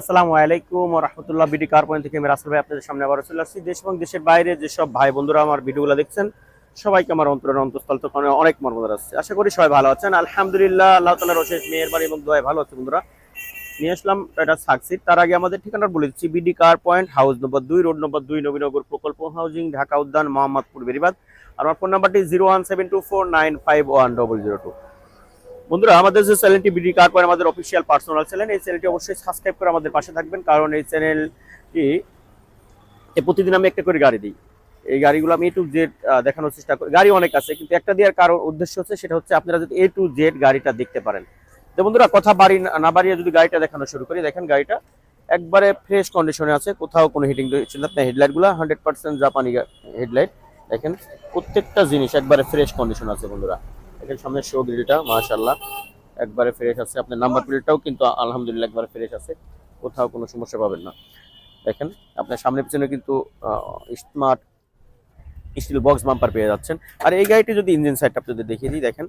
আসসালামু আলাইকুম রহমতুল্লাহ BD car point থেকে আমি রাসেল ভাই আপনাদের সামনে আবার চলে আসছি। দেশ এবং দেশের বাইরে যেসব ভাই বন্ধুরা আমার ভিডিওগুলো দেখছেন, সবাইকে আমার অন্তরের অন্তঃস্থল থেকে অনেক মর্মদার আসছে আশা করি সবাই ভালো আছেন। আলহামদুলিল্লাহ, আল্লাহ তালার অশেষ মেয়েরবাড়ি এবং দোয়ায় ভালো আছে বন্ধুরা। নিয়ে আসলাম এটা সাকসিড তার আগে আমাদের ঠিকানা বলে দিচ্ছি, BD car point house number দুই, রোড নম্বর দুই, নবীনগর প্রকল্প হাউজিং, ঢাকা উদ্যান, মোহাম্মদপুর বেরিবাদ। আর আমার ফোন নাম্বারটি zero one seven two four nine five one double zero two. বন্ধুরা, আমাদের যে চ্যানেলটি বিডি কার পয়েন্ট আমাদের অফিসিয়াল পার্সোনাল চ্যানেল, এই চ্যানেলটি অবশ্যই সাবস্ক্রাইব করে আমাদের পাশে থাকবেন, কারণ এই চ্যানেলটি প্রতিদিন আমি একটা করে গাড়ি দিই। এই গাড়িগুলো আমি এ টু জেড দেখানোর চেষ্টা করি। গাড়ি অনেক আছে, কিন্তু একটা দেওয়ার কারণ উদ্দেশ্য হচ্ছে, সেটা হচ্ছে আপনারা যদি এ টু জেড গাড়িটা দেখতে পারেন। তো বন্ধুরা, কথা বাড়ি না- বাড়িয়ে যদি গাড়িটা দেখানো শুরু করি, দেখেন গাড়িটা একবারে ফ্রেশ কন্ডিশনে আছে, কোথাও কোনো হিটিং ছিল না। হেডলাইটগুলো হান্ড্রেড পার্সেন্ট জাপানি হেডলাইট দেখেন, প্রত্যেকটা জিনিস একবারে ফ্রেশ কন্ডিশন আছে বন্ধুরা। দেখেন সামনে শো গ্রিলটা মাশাল্লাহ একবারে ফ্রেশ আছে। আপনার নাম্বার প্লেটটাও কিন্তু আলহামদুলিল্লাহ একবারে ফ্রেশ আছে। কোথাও কোনো সমস্যা পাবেন না। দেখেন, আপনার সামনে পিছনে কিন্তু স্মার্ট স্টিল বক্স বাম্পার পেয়ে যাচ্ছেন। আর এই গাড়িটি যদি ইঞ্জিন সাইডটা আপনাদের দেখিয়ে দিই, দেখেন।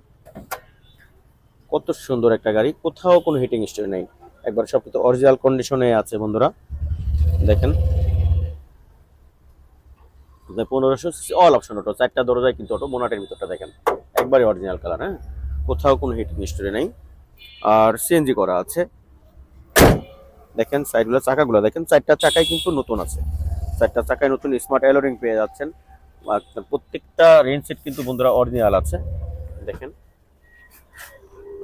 কত সুন্দর একটা গাড়ি। কোথাও কোনো হিটিং স্টোরি নেই। একবার সব কিছু অরিজিনাল কন্ডিশনে আছে, বন্ধুরা। দেখেন। পনেরোশো অল অপশন অটো চারটা দরজায় কিন্তু অটো মোনাটের ভিতরটা দেখেন। একবারে অরিজিনাল কালার হ্যাঁ? কোথাও কোনো হিটিং স্টোরি নেই। আর সিএনজি করা আছে। দেখেন সাইডগুলো চাকাগুলো দেখেন চারটা চাকায় কিন্তু নতুন আছে। চারটা চাকায় নতুন স্মার্ট এলোরিং পেয়ে যাচ্ছেন। প্রত্যেকটা রেঞ্জ সেট কিন্তু বন্ধুরা অরিজিনাল আছে। দেখেন।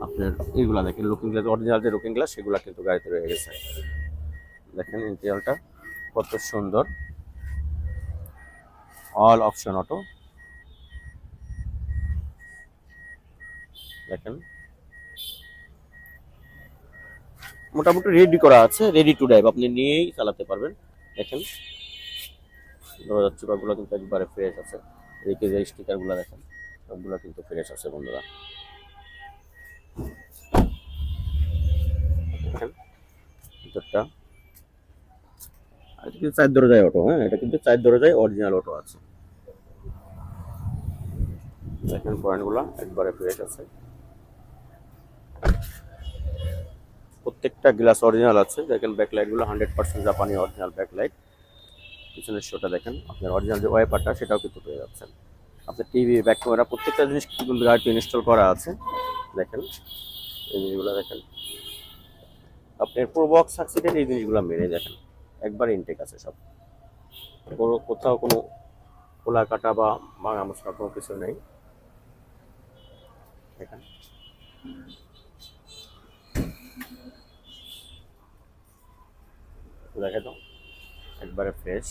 আপনার এইগুলা দেখেন লুকিং গ্লাস অরিজিনাল যে লুকিং গ্লাস সেগুলো কিন্তু গাড়িতে রয়ে গেছে। দেখেন ইন্টেরিয়রটা কত সুন্দর। অল অপশন অটো দেখেন। মোটামুটি রেডি করা আছে রেডি টু ড্রাইভ আপনি নিয়েই চালাতে পারবেন। দেখেন। চুপাগুলো কিন্তু একবারে ফ্রেশ আছে। এদিকে যে স্টিকারগুলো দেখেন, সবগুলো কিন্তু ফ্রেশ আছে বন্ধুরা। ভিতরটা। আর কিন্তু চার দরজায় অটো হ্যাঁ? এটা কিন্তু চার দরজায় অরিজিনাল অটো আছে। দেখেন পয়েন্টগুলো একবারে ফ্রেশ আছে। প্রত্যেকটা গ্লাস অরিজিনাল আছে। দেখেন ব্যাকলাইটগুলো হান্ড্রেড পার্সেন্ট জাপানি অরিজিনাল ব্যাকলাইট পিছনের শোটা দেখেন, আপনার অরিজিনাল যে ওয়াইপারটা সেটাও কিন্তু পেয়ে যাচ্ছেন। আপনার টিভি ব্যাক ক্যামেরা প্রত্যেকটা জিনিস গাড়িতে ইনস্টল করা আছে। দেখেন, এই জিনিসগুলো দেখেন। আপনার পুরো বক্স সাকসিডের এই জিনিসগুলো মেরে দেখেন। একবার ইনটেক আছে সব। কোনো, কোথাও কোনো খোলা কাটা বা ভাঙা মশলা কোনো কিছু নেই। দেখেন। দেখে দাও। একবারে ফ্রেশ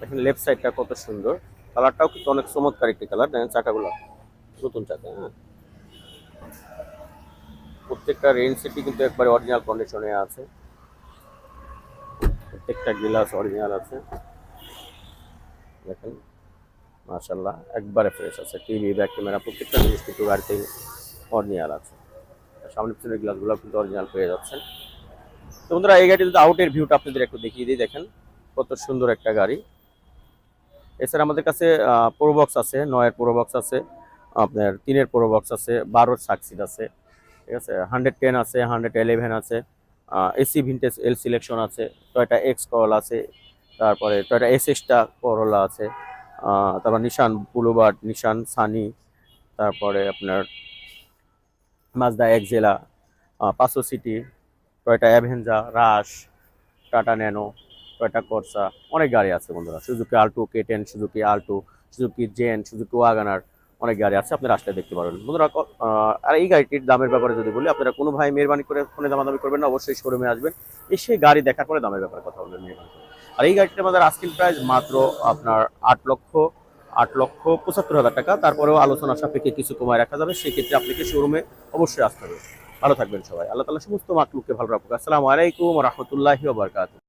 দেখেন লেফট সাইডটা কত সুন্দর। কালারটাও কিন্তু অনেক চমৎকার একটি কালার দেখেন, চাকাগুলো। নতুন চাকা হ্যাঁ। প্রত্যেকটা রেঞ্জ সেটই কিন্তু একবারে অরিজিনাল কন্ডিশনে আছে। প্রত্যেকটা গ্লাস অরিজিনাল আছে। দেখেন মাশাল্লাহ একবারে ফ্রেশ আছে। টিভি ব্যাক ক্যামেরা প্রত্যেকটা জিনিস কিন্তু গাড়িতে অরিজিনাল আছে। সামনে পিছনের গ্লাসগুলো কিন্তু অরিজিনাল পেয়ে যাচ্ছেন। তো বন্ধুরা, এই গাড়ির যদি আউটের ভিউটা আপনাদের একটু দেখিয়ে দিই, দেখেন, কত সুন্দর একটা গাড়ি। এছাড়া আমাদের কাছে প্রোবক্স আছে, নয়ের প্রোবক্স আছে, আপনার তিনের প্রোবক্স আছে, বারোর সাকসিড আছে, ঠিক আছে হান্ড্রেড টেন আছে হান্ড্রেড ইলেভেন আছে। এসি ভিন্টেজ এল সিলেকশন আছে টয়টা এক্স করল আছে, তারপরে টয়টা এস এক্সটা করলা আছে তারপর নিশান বুলুবার্ড নিশান সানি তারপরে আপনার Mazda Axela Passo City Toyota Avanza Rush Tata Nano Toyota Corsa অনেক গাড়ি আছে বন্ধুরা। Suzuki Alto K ten Suzuki Alto Suzuki Zen Suzuki WagonR অনেক গাড়ি আছে, আপনারা আসলে দেখতে পারবেন। বন্ধুরা আর এই গাড়িটির দামের ব্যাপারে যদি বলি, আপনারা কোনো ভাই মেহরবানি করে ফোনে দামাদামি করবেন না, অবশ্যই শোরুমে আসবেন। এসে গাড়ি দেখার পরে দামের ব্যাপারে কথা বলবেন মেহরবানি। আর এই গাড়িটির আমাদের আস্কিং প্রাইস মাত্র আপনার আট লক্ষ আট লক্ষ পঁচাত্তর হাজার টাকা। তারপরেও আলোচনা সাপেক্ষে কিছু কমায় রাখা যাবে, সেক্ষেত্রে আপনাকে শোরুমে অবশ্যই আসতে হবে। ভালো থাকবেন সবাই। আল্লাহ তালা সমস্ত মাকলুককে ভালো রাখুক। আসসালামু আলাইকুম রহমতুল্লাহি ওবরকাত